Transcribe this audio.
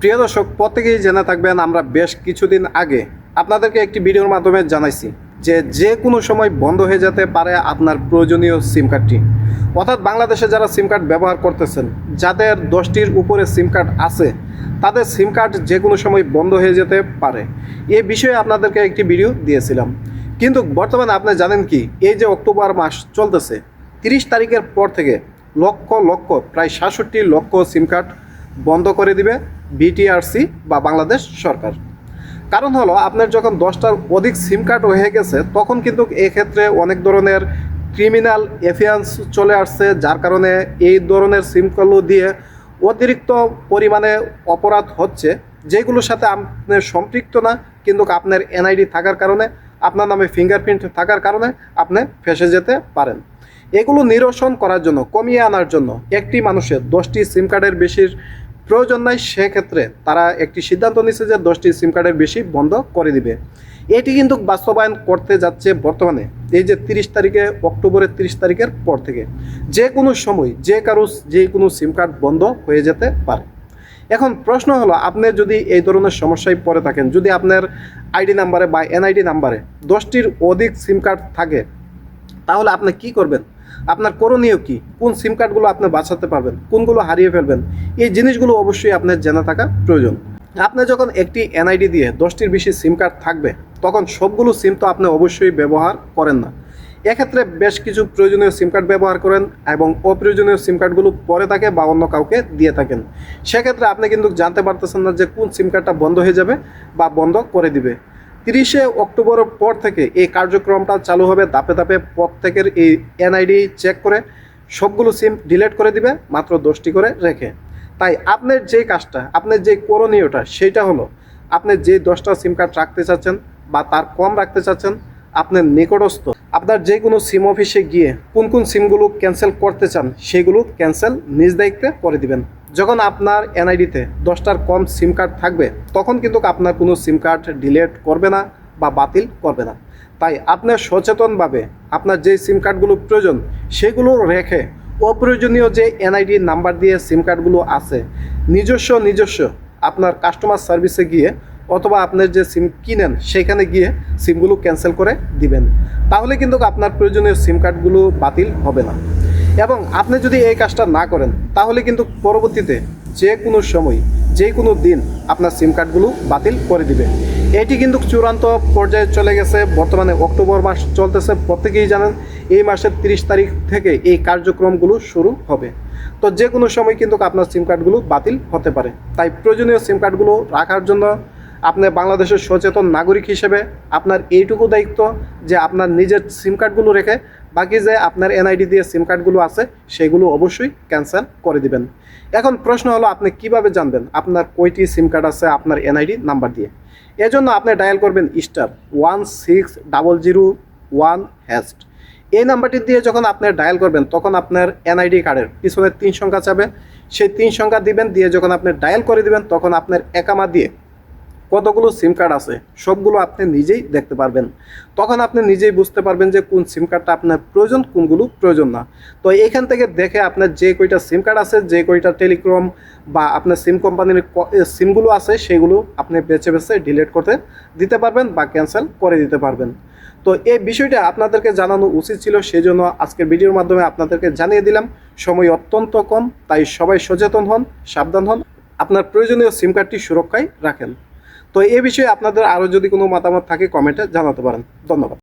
প্রিয় দর্শক, প্রত্যেকেই জেনে থাকবেন আমরা বেশ কিছুদিন আগে আপনাদেরকে একটি ভিডিওর মাধ্যমে জানাইছি যে যে কোনো সময় বন্ধ হয়ে যেতে পারে আপনার প্রয়োজনীয় সিম কার্ডটি অর্থাৎ বাংলাদেশে যারা সিম কার্ড ব্যবহার করতেছেন, যাদের দশটির উপরে সিম কার্ড আছে, তাদের সিম কার্ড যে কোনো সময় বন্ধ হয়ে যেতে পারে। এ বিষয়ে আপনাদেরকে একটি ভিডিও দিয়েছিলাম। কিন্তু বর্তমানে আপনি জানেন কি, এই যে অক্টোবর মাস চলতেছে, তিরিশ তারিখের পর থেকে লক্ষ লক্ষ, প্রায় সাতষট্টি লক্ষ সিম কার্ড বন্ধ করে দিবে। বিটিআরসি বা বাংলাদেশ সরকার। কারণ হলো, আপনার যখন দশটার অধিক সিম কার্ড হয়ে গেছে, তখন কিন্তু এক্ষেত্রে অনেক ধরনের ক্রিমিনাল এফিয়ান্স চলে আসছে, যার কারণে এই ধরনের সিম কল দিয়ে অতিরিক্ত পরিমাণে অপরাধ হচ্ছে, যেগুলোর সাথে আপনি সম্পৃক্ত না, কিন্তু আপনার এনআইডি থাকার কারণে, আপনার নামে ফিঙ্গারপ্রিন্ট থাকার কারণে আপনি ফেসে যেতে পারেন। এগুলো নিরসন করার জন্য, কমিয়ে আনার জন্য একটি মানুষের দশটি সিম কার্ডের বেশির প্রয়োজন নাই, সেক্ষেত্রে তারা একটি সিদ্ধান্ত নিচ্ছে যে দশটি সিম কার্ডের বেশি বন্ধ করে দিবে। এটি কিন্তু বাস্তবায়ন করতে যাচ্ছে বর্তমানে। এই যে তিরিশ তারিখে, অক্টোবরের তিরিশ তারিখের পর থেকে যে কোনো সময় যে কারও যে কোনো সিম কার্ড বন্ধ হয়ে যেতে পারে। এখন প্রশ্ন হলো, আপনি যদি এই ধরনের সমস্যায় পড়ে থাকেন, যদি আপনার আইডি নাম্বারে বা এনআইডি নাম্বারে দশটির অধিক সিম কার্ড থাকে, তাহলে আপনি কি করবেন? আপনার করণীয় কি? কোন সিম কার্ডগুলো আপনি বাঁচাতে পারবেন? কোনগুলো হারিয়ে ফেলবেন? এই জিনিসগুলো অবশ্যই আপনার জানা থাকা প্রয়োজন। আপনি যখন একটি এনআইডি দিয়ে দশটির বেশি সিম কার্ড থাকবে, তখন সবগুলো সিম তো আপনি অবশ্যই ব্যবহার করেন না। এক্ষেত্রে বেশ কিছু প্রয়োজনীয় সিম কার্ড ব্যবহার করেন এবং অপ্রয়োজনীয় সিম কার্ডগুলো পরে থাকে বা অন্য কাউকে দিয়ে থাকেন। সেক্ষেত্রে আপনি কিন্তু জানতে পারতেছেন না যে কোন সিম কার্ডটা বন্ধ হয়ে যাবে বা বন্ধ করে দিবে। তিরিশে অক্টোবরের পর থেকে এই কার্যক্রমটা চালু হবে। দাপে দাপে প্রত্যেকের এই এনআইডি চেক করে সবগুলো সিম ডিলেট করে দিবে, মাত্র দশটি করে রেখে। তাই আপনার যে কাজটা আপনার যে করণীয়টা, সেইটা হলো আপনি যে দশটা সিম কার্ড রাখতে চাচ্ছেন বা তার কম রাখতে চাচ্ছেন আপনার নিকটস্থ আপনার যে কোনো সিম অফিসে গিয়ে কোন কোন সিমগুলো ক্যান্সেল করতে চান, সেগুলো ক্যান্সেল নিজ দায়িত্বে করে দিবেন। যখন আপনার এনআইডিতে দশটার কম সিম কার্ড থাকবে, তখন কিন্তু আপনার কোনো সিম কার্ড ডিলিট করবে না বা বাতিল করবে না। তাই আপনার সচেতনভাবে আপনার যে সিম কার্ডগুলো প্রয়োজন, সেগুলো রেখে অপ্রয়োজনীয় যে এনআইডি নাম্বার দিয়ে সিম কার্ডগুলো আছে, নিজস্ব নিজস্ব আপনার কাস্টমার সার্ভিসে গিয়ে অথবা আপনার যে সিম কিনেন, সেখানে গিয়ে সিমগুলো ক্যান্সেল করে দিবেন। তাহলে কিন্তু আপনার প্রয়োজনীয় সিম কার্ডগুলো বাতিল হবে না। এবং আপনি যদি এই কাজটা না করেন, তাহলে কিন্তু পরবর্তীতে যে কোনো সময় যে কোনো দিন আপনার সিম কার্ডগুলো বাতিল করে দিবে। এটি কিন্তু চূড়ান্ত পর্যায়ে চলে গেছে। বর্তমানে অক্টোবর মাস চলতেছে। প্রত্যেকেই জানেন, এই মাসের তিরিশ তারিখ থেকে এই কার্যক্রমগুলো শুরু হবে। তো যে কোনো সময় কিন্তু আপনার সিম কার্ডগুলো বাতিল হতে পারে। তাই প্রয়োজনীয় সিম কার্ডগুলো রাখার জন্য আপনি বাংলাদেশের সচেতন নাগরিক হিসেবে আপনার এইটুকু দায়িত্ব যে আপনার নিজের সিম কার্ডগুলো রেখে বাকি যে আপনার এনআইডি দিয়ে সিম কার্ডগুলো আছে, সেগুলো অবশ্যই ক্যান্সেল করে দিবেন। এখন প্রশ্ন হলো, আপনি কীভাবে জানবেন আপনার কয়টি সিম কার্ড আছে, আপনার এনআইডি নাম্বার দিয়ে? এজন্য আপনি ডায়াল করবেন star one six double zero one hash এই নাম্বারটি দিয়ে যখন আপনি ডায়াল করবেন, তখন আপনার এনআইডি কার্ডের পিছনে তিন সংখ্যা চাবে সেই তিন সংখ্যা দিবেন, দিয়ে যখন আপনি ডায়াল করে দিবেন, তখন আপনার একামা দিয়ে কতগুলো সিম কার্ড আছে, সবগুলো আপনি নিজেই দেখতে পারবেন। তখন আপনি নিজেই বুঝতে পারবেন যে কোন সিম কার্ডটা আপনার প্রয়োজন, কোনগুলো প্রয়োজন না। তো এইখান থেকে দেখে আপনার যে কয়টা সিম কার্ড আছে, যে কয়টা টেলিক্রম বা আপনার সিম কোম্পানির সিমগুলো আছে, সেগুলো আপনি বেছে বেছে ডিলিট করতে দিতে পারবেন বা ক্যান্সেল করে দিতে পারবেন। তো এই বিষয়টা আপনাদেরকে জানানো উচিত ছিল সেই জন্য আজকের ভিডিওর মাধ্যমে আপনাদেরকে জানিয়ে দিলাম, সময় অত্যন্ত কম, তাই সবাই সচেতন হন, সাবধান হন, আপনার প্রয়োজনীয় সিম কার্ডটি সুরক্ষায় রাখেন। তো এ বিষয়ে আপনাদের আরও যদি কোনো মতামত থাকে কমেন্টে জানাতে পারেন। ধন্যবাদ।